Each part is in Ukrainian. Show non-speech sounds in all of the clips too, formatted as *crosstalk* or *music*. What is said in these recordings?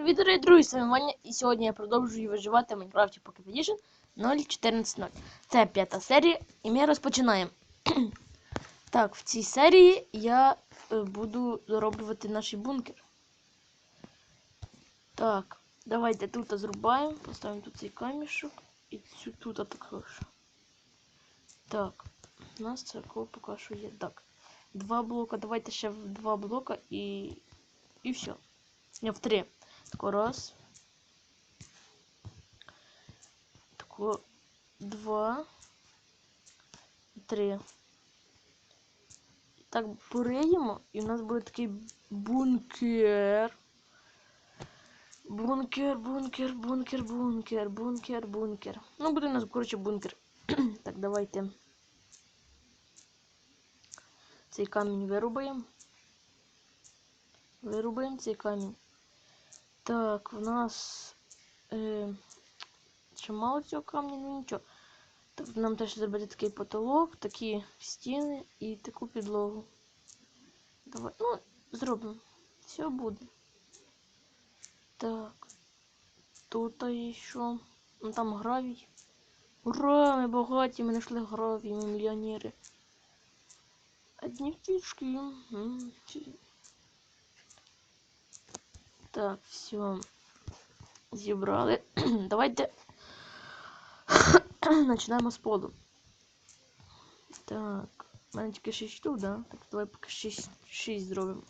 Привіт, дорогі друзі, з вами Ваня, і сьогодні я продовжую виживати в Майнкрафті Pocket Edition 0.14.0. Це п'ята серія, і ми розпочинаємо. *clears throat* так, в цій серії я е, буду дороблювати наш бункер. Так, давайте тут зрубаємо, поставимо тут цей камішок і цю тут також. Так, у нас церква поки що є. Так, два блока, давайте ще в два блока і. І все. Не, в три. Тако раз. Тако два. Три. Так, пориємо, і у нас буде такий бункер. Бункер, бункер, бункер, бункер, бункер, бункер. Ну, буде у нас, коротше, бункер. *clears throat* так, давайте. Цей камінь вирубаємо. Вирубаємо цей камінь. Так, в нас е, чимало цього камня, ну нічого. Так, нам теж зробити такий потолок, такі стіни і таку підлогу. Давай, ну, зробимо. Все буде. Так. Тут ще. Ну там гравій. Ура! Ми багаті, ми знайшли гравій, ми мільйонери. Одні фішки. Так, все. Зібрали. Давайте *clears throat* починаємо з поду. Так. У мене тільки 6 штук, да? Так, давай поки 6, 6 зробимо.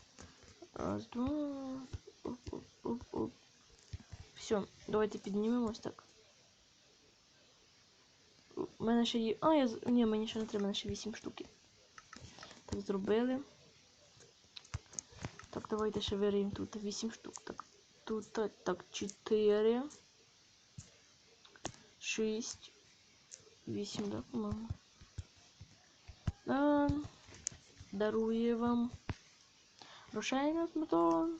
Раз, два. Оп, оп, оп, оп. Все, давайте піднімемось так. У мене ще є. А, я. Ні, мені ще не треба, мене ще 8 штук. Так, зробили. Так, давайте ще вириємо тут 8 штук. Тут так 4. 6. 8, да, по-моєму. Да. Дарує вам. Рушайна батон.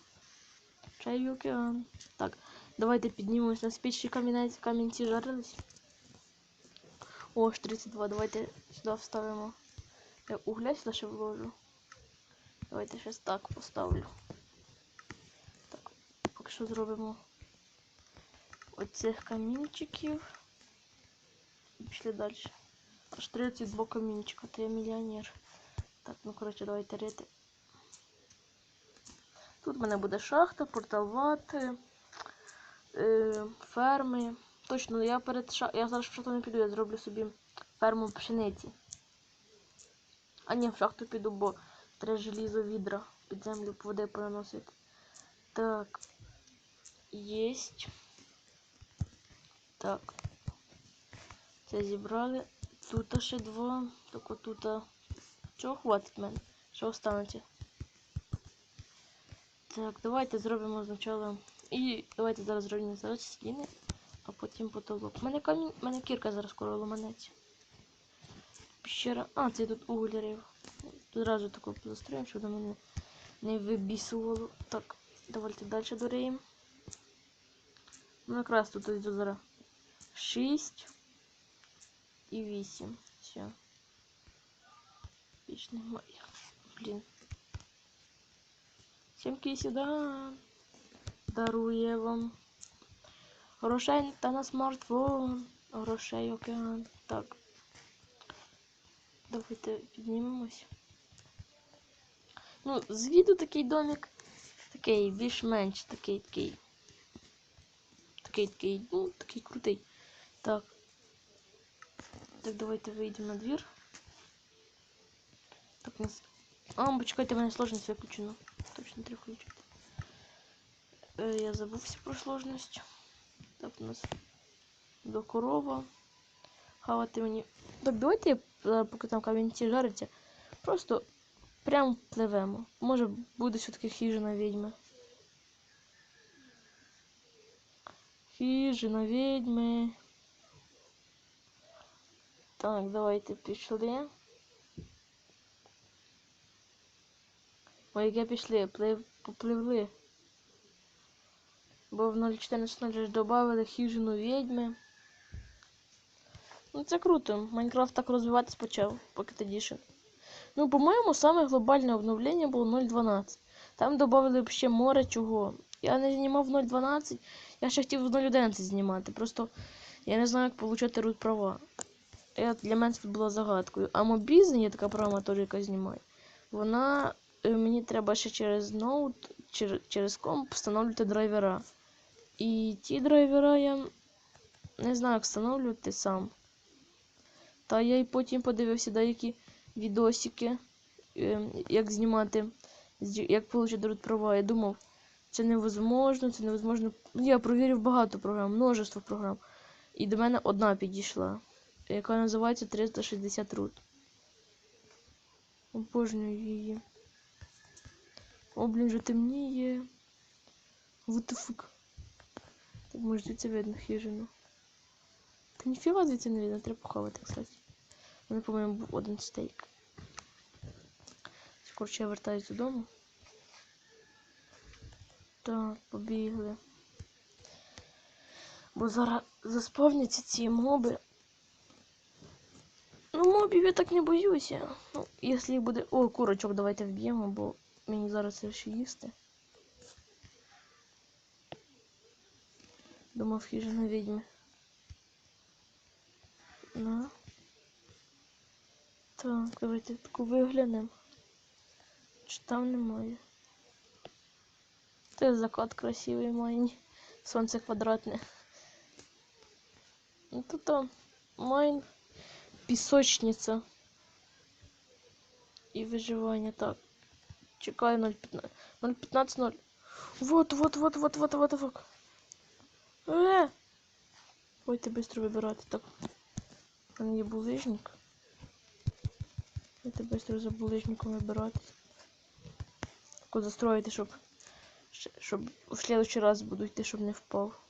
Чай в океан. Так, давайте піднімемось на спічці камінець, камінці жарились. О, ж 32, давайте сюди вставимо. Я угля сюди ще вложу. Давайте щось так поставлю. Що зробимо оцих камінчиків. І пішли далі. Аж 32 камінчика, то я мільйонер. Так, ну коротше, давайте рити. Тут в мене буде шахта, портал вати, е, ферми. Точно, я перед ша... я зараз в шахту не піду, я зроблю собі ферму пшениці. А ні, в шахту піду, бо треба желізо відра під землю води переносити. Так. Єсть. Так. Це зібрали. Тут ще два. Так отут. Чого хватить мене? Що останеться? Так, давайте зробимо спочатку. І давайте зараз зробимо зараз стіни, а потім потолок. У мене камінь, у мене кірка зараз скоро ламанеться. Піщера. А, це тут углярів. Тут Одразу таку застроїмо, щоб мене не вибісувало. Так, давайте далі дореємо. Ну, якраз тут ось зараз 6 і 8. Все. Більш немає. Блін. Сімки сюди. Дарує вам. Грошей та на смартфон. Грошей океан. Так. Давайте піднімемось. Ну, з віду такий домик. Такий більш-менш такий такий. Такий такий, ну, такий крутий. Так. Так, давайте вийдемо на двір. Так, нас. А, почекайте, в мене сложність виключено. Точно треба включити. Е, я забувся про сложність. Так, у нас до корова. Хавати мені. Так, давайте поки там камінці жариться. Просто прям пливемо. Може буде все-таки хижина відьми. Хижина відьми. Так, давайте пішли. Ой, яке пішли, плив, попливли. Бо в 0.14 ж додали хижину відьми. Ну це круто. Майнкрафт так розвиватись почав, Pocket Edition. Ну, по-моєму, саме глобальне обновлення було 0.12. Там додали ще море чого. Я не знімав 0.12, я ще хотів в 0.11 знімати. Просто я не знаю, як отримати root права. Я, для мене це було загадкою. А Mobizen, є така програма теж, яка знімає. Вона е, мені треба ще через ноут, через, через комп встановлювати драйвера. І ті драйвера я не знаю, як встановлювати сам. Та я й потім подивився деякі відосики, е, як знімати, як отримати root права. Я думав, це невозможно, це невозможно. Ну, Я провірив багато програм, множество програм. І до мене одна підійшла, яка називається 360 root. Обожнюю її. О, блін, вже темніє. Вот the fuck. Так може звідси видно хижину. Та ніфіга звідси не видно, треба поховати, кстати. Мене, по-моєму, був один стейк. Коротше, я вертаюсь додому. Так, побігли. Бо зараз заспавняться ці моби. Ну, мобів я так не боюся. Ну, якщо буде. О, курочок давайте вб'ємо, бо мені зараз ще їсти. Думав, хижина відьми. На. Так, давайте таку виглянемо. Чи там немає? Це закат красивий майн. Сонце квадратне. Ну тут майн. Пісочниця. І виживання. Так. Чекаю 0.15. 0.15 0. Вот, вот, вот, вот, вот, вот, вот. Е! Давайте быстро вибирати. Так. У мене є булижник. Давайте быстро за булижником вибирати. Тако застроїти, щоб, щоб в следующий раз буду йти, щоб не впав.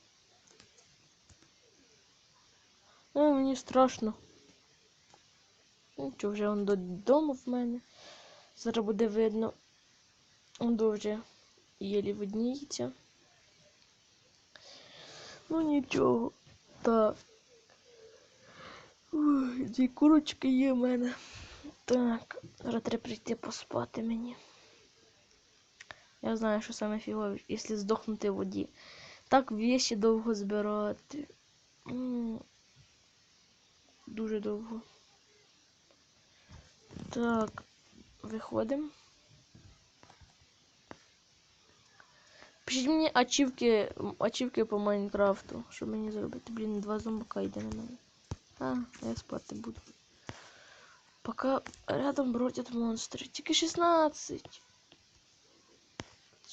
Ну, мені страшно. Нічого, вже он додому в мене. Зараз буде видно. Он дуже єлі видніється. Ну нічого. Так. Ой, дві курочки є в мене. Так, зараз треба прийти поспати мені. Я знаю, що саме фігове, якщо здохнути в воді. Так вещі довго збирати. Дуже довго. Так, виходимо. Пишіть мені ачівки, ачівки по Майнкрафту, що мені зробити. Блін, два зомбака йде на мене. А, я спати буду. Пока рядом бродять монстри. Тільки 16.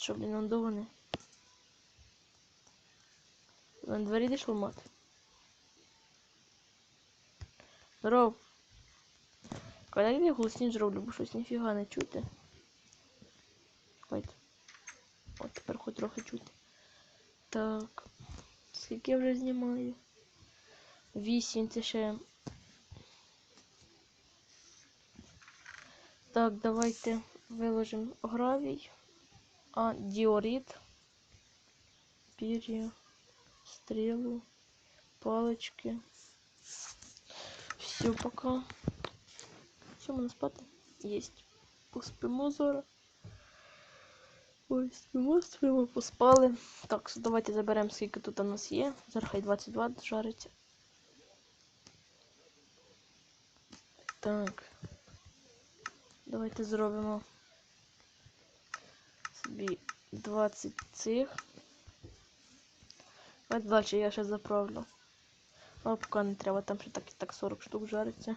Що, блін, он довго не? На дворі йдеш ламати. Здоров. Коли я голосніше зроблю, бо щось ніфіга не чути. Давайте. От тепер хоч трохи чути. Так. Скільки я вже знімаю? Вісім, це ще. Так, давайте виложимо гравій. А, діорит. Пір'я. Стрілу. Палички. Все, пока. Все, можна спати? Єсть. Поспимо зараз. Ой, спимо, спимо, поспали. Так, давайте заберемо, скільки тут у нас є. Зараз хай 22 жариться. Так. Давайте зробимо собі 20 цих. Давайте далі я ще заправлю. А поки не треба, там ще так і так 40 штук жариться.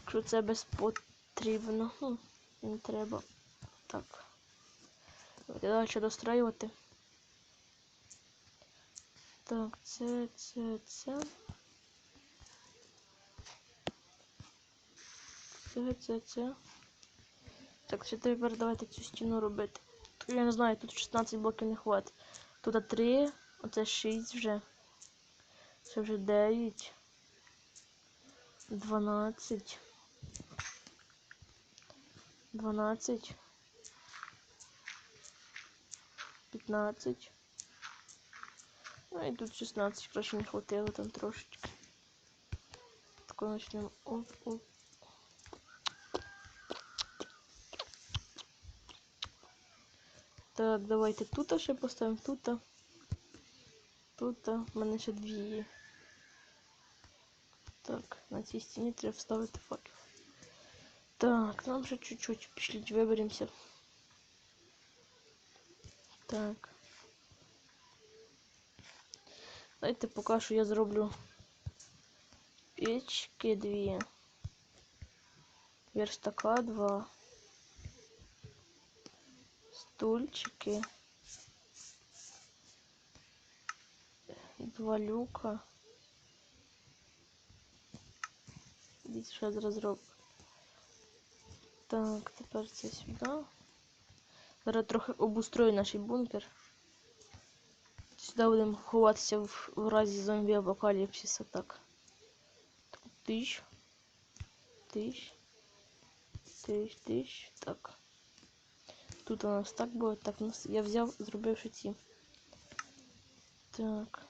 Якщо це без потрібно. Ну, не треба. Так. Далі достроювати. Так, це, це, це. Це, це, це. Так, ще тепер давайте цю стіну робити. Я не знаю, тут 16 блоків не хватить. Тут 3, оце 6 вже. Це вже 9. 12. 12. 15. Ну і тут 16, краще не хватило там трошечки. Тако почнемо. Оп, Так, давайте тут ще поставимо, тут. Тут. У мене ще дві є. Так, на цій стіні треба вставити факел. Так, нам ще чуть-чуть. Пішліть, виберемося. Так. Дайте поки що я зроблю печки дві. Верстака два. Стульчики. Два люка. Дивіться, що я зараз зроблю. Так, тепер це сюди. Зараз трохи обустрою наш бункер. Сюди будемо ховатися в, в разі зомбі апокаліпсиса. Так. Тут тисяч. Тисяч. Тисяч, тисяч. Так. Тут у нас так буде. Так, у нас я взяв, зробив ще ці. Так.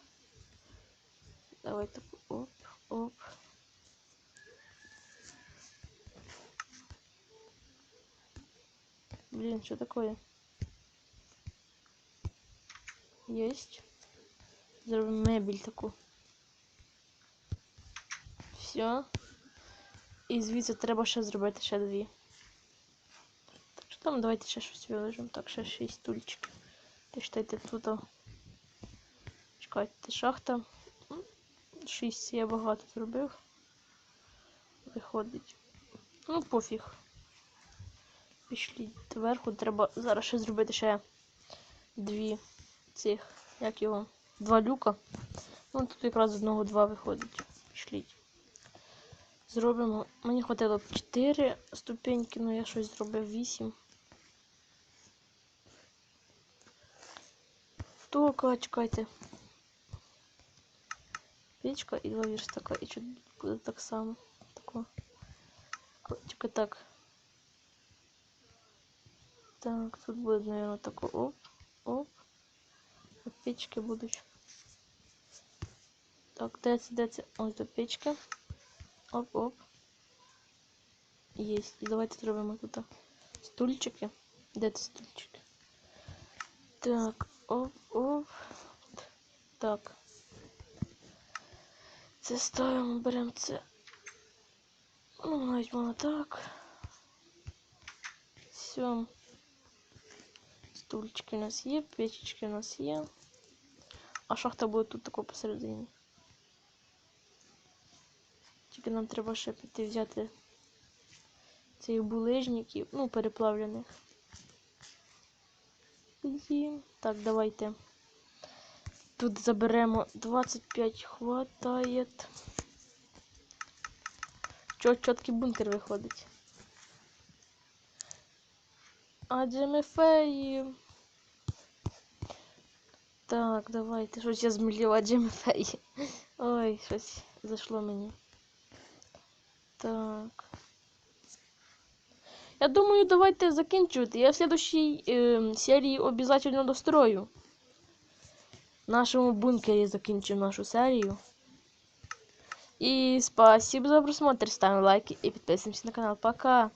Давай так. Оп, оп. Блин, что такое? Есть. Зробимо мебель таку. Все. І звідси треба ще зробити ще дві. Там давайте ще щось виложимо. Так, ще шість стульчиків. Ти читайте тут. Чекайте, шахта. Шість я багато зробив. Виходить. Ну, пофіг. Пішлі зверху. Треба зараз ще зробити ще дві цих, як його, два люка. Ну тут якраз одного два виходить. Пішліть. Зробимо. Мені хватило б 4 ступеньки, але я щось зробив 8. Тока, чекайте. Печка і два верстака. І чуть буде так само. Тако. Тільки так. Так, тут буде, наверное, тако оп, оп. От печки будуть. Так, де це, де це? Ось до печки. Оп, оп. Есть. І давайте зробимо тут стульчики. Де це стульчики? Так, Оп, оп. Так. Це ставимо, беремо це. Ну, навіть воно так. Все. Стульчики у нас є, печечки у нас є. А шахта буде тут тако посередині. Тільки нам треба ще піти взяти цих булижників, ну, переплавлених. І... Так, давайте. Тут заберемо 25 хватає. Чо, чіткий бункер виходить. Адже ми феї. Так, давайте. Щось я змілів, адже ми феї. Ой, щось зайшло мені. Так. Я думаю, давайте закінчувати. Я в следующій е, серії обов'язково дострою. В нашому бункері закінчу нашу серію. І спасибо за просмотр. Ставим лайки і підписуємося на канал. Пока!